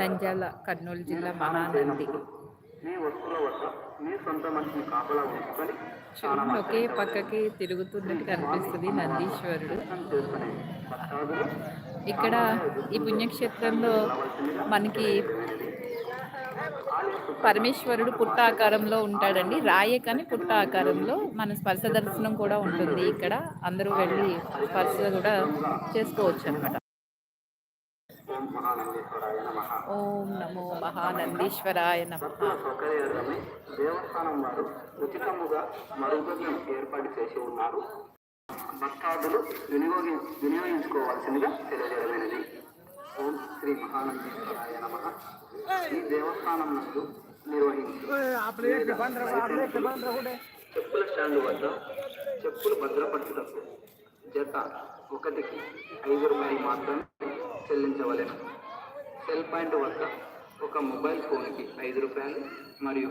నంద్యాల కర్నూలు జిల్లా మహానంది. ఒకే పక్కకి తిరుగుతున్నట్టు కనిపిస్తుంది నందీశ్వరుడు. ఇక్కడ ఈ పుణ్యక్షేత్రంలో మనకి పరమేశ్వరుడు పుట్ట ఆకారంలో ఉంటాడండి. రాయే కానీ పుట్ట ఆకారంలో మన స్పర్శ దర్శనం కూడా ఉంటుంది. ఇక్కడ అందరూ వెళ్ళి స్పర్శ కూడా చేసుకోవచ్చు అనమాట ఓం మహానందేశ్వరాయ నమః. ఓం నమో మహానందీశ్వరాయ నమ. దేవస్థానం వారు ఉచితముగా మరుగుదొడ్లను ఏర్పాటు చేసి ఉన్నారు. భక్తాదులు వినియోగి వినియోగించుకోవాల్సిందిగా తెలియజేయమైనది ఓం శ్రీ మహానందేశ్వరాయ నమ. ఈ దేవస్థానం నందు నిర్వహించు చెప్పుల స్టాండ్ వద్ద చెప్పులు భద్రపరచుటకు జత ఒకటికి ఐదు రూపాయలు మాత్రమే చెల్లించవలెను. సెల్ పాయింట్ వద్ద ఒక మొబైల్ ఫోన్కి ఐదు రూపాయలు మరియు